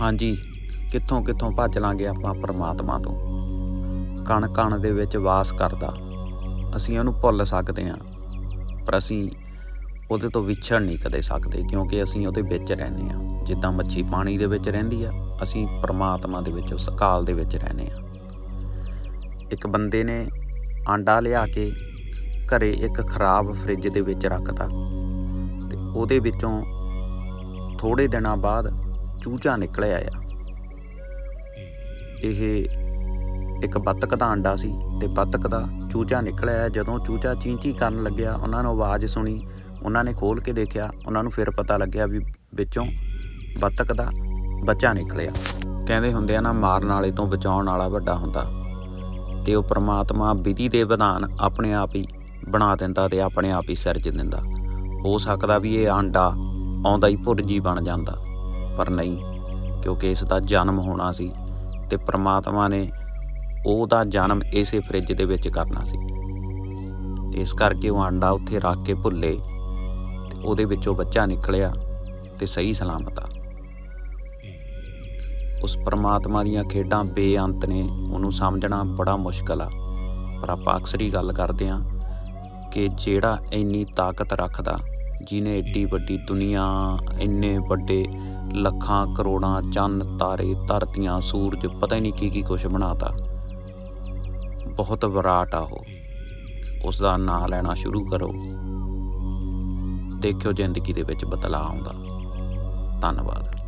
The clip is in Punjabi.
ਹਾਂਜੀ। ਕਿੱਥੋਂ ਕਿੱਥੋਂ ਭੱਜ ਲਾਂਗੇ ਆਪਾਂ ਪਰਮਾਤਮਾ ਤੋਂ। ਕਣ ਕਣ ਦੇ ਵਿੱਚ ਵਾਸ ਕਰਦਾ। ਅਸੀਂ ਉਹਨੂੰ ਭੁੱਲ ਸਕਦੇ ਹਾਂ। ਪਰ ਅਸੀਂ ਉਹਦੇ ਤੋਂ ਵਿਛੜ ਨਹੀਂ ਕਦੇ ਸਕਦੇ, ਕਿਉਂਕਿ ਅਸੀਂ ਉਹਦੇ ਵਿੱਚ ਰਹਿੰਦੇ ਹਾਂ। ਜਿੱਦਾਂ ਮੱਛੀ ਪਾਣੀ ਦੇ ਵਿੱਚ ਰਹਿੰਦੀ ਆ, ਅਸੀਂ ਪਰਮਾਤਮਾ ਦੇ ਵਿੱਚ, ਉਸ ਕਾਲ ਦੇ ਵਿੱਚ ਰਹਿੰਦੇ ਹਾਂ। ਇੱਕ ਬੰਦੇ ਨੇ ਆਂਡਾ ਲਿਆ ਕੇ ਘਰੇ ਇੱਕ ਖਰਾਬ ਫ੍ਰਿਜ ਦੇ ਵਿੱਚ ਰੱਖਤਾ। ਤੇ ਉਹਦੇ ਵਿੱਚੋਂ ਥੋੜੇ ਦਿਨਾਂ ਬਾਅਦ ਚੂਚਾ ਨਿਕਲਿਆ ਆ। ਇਹ ਇੱਕ ਬੱਤਕ ਦਾ ਅੰਡਾ ਸੀ ਤੇ ਬੱਤਕ ਦਾ ਚੂਚਾ ਨਿਕਲਿਆ ਜਦੋਂ ਚੂਚਾ ਚੀਂਚੀ ਕਰਨ ਲੱਗਿਆ, ਉਹਨਾਂ ਨੂੰ ਆਵਾਜ਼ ਸੁਣੀ। ਉਹਨਾਂ ਨੇ ਖੋਲ ਕੇ ਦੇਖਿਆ, ਉਹਨਾਂ ਨੂੰ ਫਿਰ ਪਤਾ ਲੱਗਿਆ ਵੀ ਵਿੱਚੋਂ ਬੱਤਕ ਦਾ ਬੱਚਾ ਨਿਕਲਿਆ। ਕਹਿੰਦੇ ਹੁੰਦੇ ਆ ਨਾ, ਮਾਰਨ ਵਾਲੇ ਤੋਂ ਬਚਾਉਣ ਵਾਲਾ ਵੱਡਾ ਹੁੰਦਾ। ਤੇ ਉਹ ਪ੍ਰਮਾਤਮਾ ਵਿਧੀ ਦੇ ਵਿਧਾਨ ਆਪਣੇ ਆਪ ਹੀ ਬਣਾ ਦਿੰਦਾ ਤੇ ਆਪਣੇ ਆਪ ਹੀ ਸਿਰਜ ਦਿੰਦਾ। ਹੋ ਸਕਦਾ ਵੀ ਇਹ ਆਂਡਾ ਆਉਂਦਾ ਹੀ ਭੁਰਜੀ ਬਣ ਜਾਂਦਾ। ਪਰ ਨਹੀਂ, ਕਿਉਂਕਿ ਇਸ ਦਾ ਜਨਮ ਹੋਣਾ ਸੀ ਤੇ ਪ੍ਰਮਾਤਮਾ ਨੇ ਉਹਦਾ ਜਨਮ ਇਸੇ ਫ੍ਰਿਜ ਦੇ ਵਿੱਚ ਕਰਨਾ ਸੀ। ਤੇ ਇਸ ਕਰਕੇ ਉਹ ਆਂਡਾ ਉੱਥੇ ਰੱਖ ਕੇ ਭੁੱਲੇ ਤੇ ਉਹਦੇ ਵਿੱਚੋਂ ਬੱਚਾ ਨਿਕਲਿਆ ਤੇ ਸਹੀ ਸਲਾਮਤ ਆ। ਉਸ ਪ੍ਰਮਾਤਮਾ ਦੀਆਂ ਖੇਡਾਂ ਬੇਅੰਤ ਨੇ, ਉਹਨੂੰ ਸਮਝਣਾ ਬੜਾ ਮੁਸ਼ਕਲ ਆ। ਪਰ ਆਪਾਂ ਅਕਸਰ ਹੀ ਗੱਲ ਕਰਦੇ ਆ ਕਿ ਜਿਹੜਾ ਇੰਨੀ ਤਾਕਤ ਰੱਖਦਾ ਜਿਨੇ ਏਡੀ ਵੱਡੀ ਦੁਨੀਆ, ਇੰਨੇ ਵੱਡੇ ਲੱਖਾਂ, ਕਰੋੜਾਂ ਚੰਨ, ਤਾਰੇ, ਧਰਤੀਆਂ, ਸੂਰਜ, ਪਤਾ ਹੀ ਨਹੀਂ ਕੀ ਕੀ ਕੁਝ ਬਣਾਤਾ। ਬਹੁਤ ਵਿਰਾਟ ਆ ਉਹ। ਉਸ ਦਾ ਨਾਂ ਲੈਣਾ ਸ਼ੁਰੂ ਕਰੋ। ਦੇਖਿਓ ਜ਼ਿੰਦਗੀ ਦੇ ਵਿੱਚ ਬਦਲਾਅ ਆਉਂਦਾ। ਧੰਨਵਾਦ।